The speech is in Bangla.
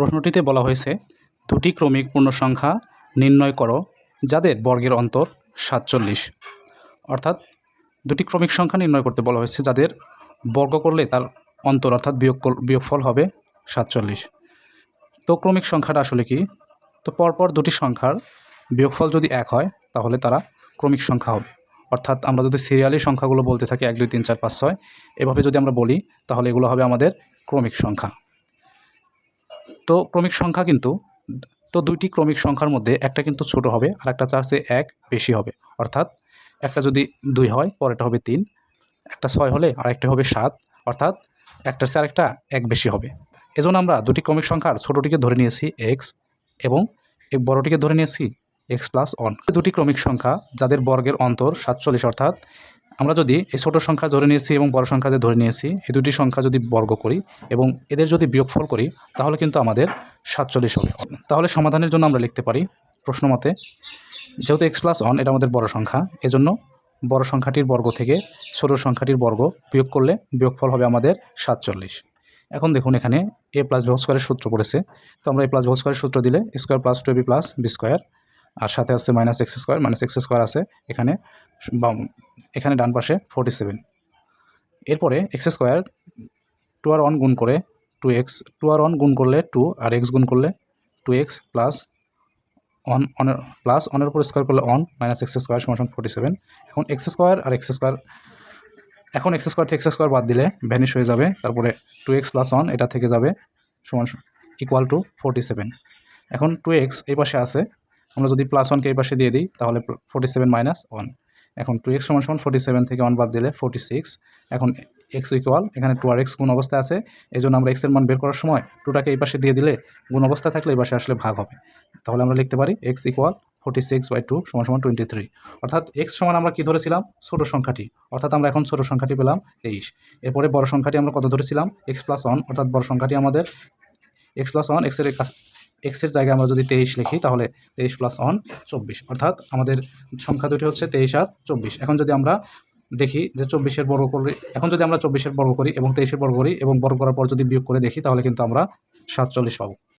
প্রশ্নটিতে বলা হয়েছে, দুটি ক্রমিক পূর্ণসংখ্যা নির্ণয় করো যাদের বর্গের অন্তর সাতচল্লিশ। অর্থাৎ দুটি ক্রমিক সংখ্যা নির্ণয় করতে বলা হয়েছে যাদের বর্গ করলে তার অন্তর অর্থাৎ বিয়োগ বিয়োগফল হবে সাতচল্লিশ। তো ক্রমিক সংখ্যাটা আসলে কি? তো পরপর দুটি সংখ্যার বিয়োগফল যদি এক হয়, তাহলে তারা ক্রমিক সংখ্যা হবে। অর্থাৎ আমরা যদি সিরিয়ালি সংখ্যাগুলো বলতে থাকি, এক, দুই, তিন, চার, পাঁচ, ছয়, এভাবে যদি আমরা বলি, তাহলে এগুলো হবে আমাদের ক্রমিক সংখ্যা। তো ক্রমিক সংখ্যা কিন্তু, তো দুইটি ক্রমিক সংখ্যার মধ্যে একটা কিন্তু ছোট হবে আর একটা চার চেয়ে এক বেশি হবে। অর্থাৎ একটা যদি দুই হয়, পরেরটা হবে তিন, একটা ছয় হলে আরেকটা হবে সাত, অর্থাৎ একটার চেয়ে আরেকটা এক বেশি হবে। এজন্য আমরা দুটি ক্রমিক সংখ্যার ছোটোটিকে ধরে নিয়েছি এক্স এবং এই বড়টিকে ধরে নিয়েছি এক্স প্লাস ওয়ান। দুটি ক্রমিক সংখ্যা যাদের বর্গের অন্তর সাতচল্লিশ, অর্থাৎ আমরা যদি এই ছোটো সংখ্যা ধরে নিয়েছি এবং বড় সংখ্যা যে ধরে নিয়েছি, এই দুটি সংখ্যা যদি বর্গ করি এবং এদের যদি বিয়োগফল করি, তাহলে কিন্তু আমাদের সাতচল্লিশ হবে। তাহলে সমাধানের জন্য আমরা লিখতে পারি প্রশ্ন মতে, যেহেতু এক্স প্লাস ওয়ান এটা আমাদের বড় সংখ্যা, এজন্য বড় সংখ্যাটির বর্গ থেকে ছোটো সংখ্যাটির বর্গ বিয়োগ করলে বিয়োগফল হবে আমাদের সাতচল্লিশ। এখন দেখুন এখানে এ প্লাস বি স্কোয়ারের সূত্র পড়েছে। তো আমরা এ প্লাস বি স্কোয়ারের সূত্র দিলে square plus two B plus B square আর সাথে আছে minus X square minus X square আছে এখানে, বাম- এখানে ডান পাশে ফোর্টি সেভেন এরপরে এক্স স্কোয়ার টু আর ওয়ান গুণ করে টু এক্স টু আর ওয়ান গুণ করলে টু আর এক্স গুণ করলে টু এক্স প্লাস ওয়ান অনের প্লাস ওয়ানের উপর স্কোয়ার করলে ওয়ান মাইনাস এক্স স্কোয়ার সমান ফোর্টি সেভেন এখন এক্স স্কোয়ার আর এক্স স্কোয়ার এখন এক্স স্কোয়ার থেকে এক্স স্কোয়ার বাদ দিলে ভ্যানিশ হয়ে যাবে, তারপরে টু এক্স প্লাস ওয়ান এটা থেকে যাবে সমান ইকুয়াল টু ফোর্টি সেভেন এখন টু এক্স এই পাশে আছে আমরা যদি প্লাস ওয়ানকে এই পাশে দিয়ে দিই, তাহলে ফোর্টি সেভেন মাইনাস ওয়ান এখন টু এক্স সমান সমান ফোর্টি সেভেন থেকে ওয়ান বাদ দিলে ফোর্টি সিক্স এখন এক্স ইকুয়াল এখানে টু আর এক্স গুণ অবস্থায় আছে। এই জন্য আমরা এক্সের মান বের করার সময় টুটাকে এই পাশে দিয়ে দিলে গুণ অবস্থায় থাকলে এই পাশে আসলে ভাগ হবে। তাহলে আমরা লিখতে পারি X equal forty six by two সমান সমান টোয়েন্টি থ্রি অর্থাৎ এক্স সমান আমরা কী ধরেছিলাম? ছোটো সংখ্যাটি। অর্থাৎ আমরা এখন ছোটো সংখ্যাটি পেলাম তেইশ। এরপরে বড় সংখ্যাটি আমরা কত ধরেছিলাম? এক্স প্লাস ওয়ান অর্থাৎ বড় সংখ্যাটি আমাদের এক্স প্লাস ওয়ান এক্সের এক্সের জায়গায় আমরা যদি তেইশ লিখি, তাহলে তেইশ প্লাস ওয়ান চব্বিশ। অর্থাৎ আমাদের সংখ্যা দুটি হচ্ছে তেইশ আর চব্বিশ। এখন যদি আমরা দেখি যে চব্বিশের বর্গ করি, এখন যদি আমরা চব্বিশের বর্গ করি এবং তেইশের বর্গ করি এবং বর্গ করার পর যদি বিয়োগ করে দেখি, তাহলে কিন্তু আমরা সাতচল্লিশ পাবো।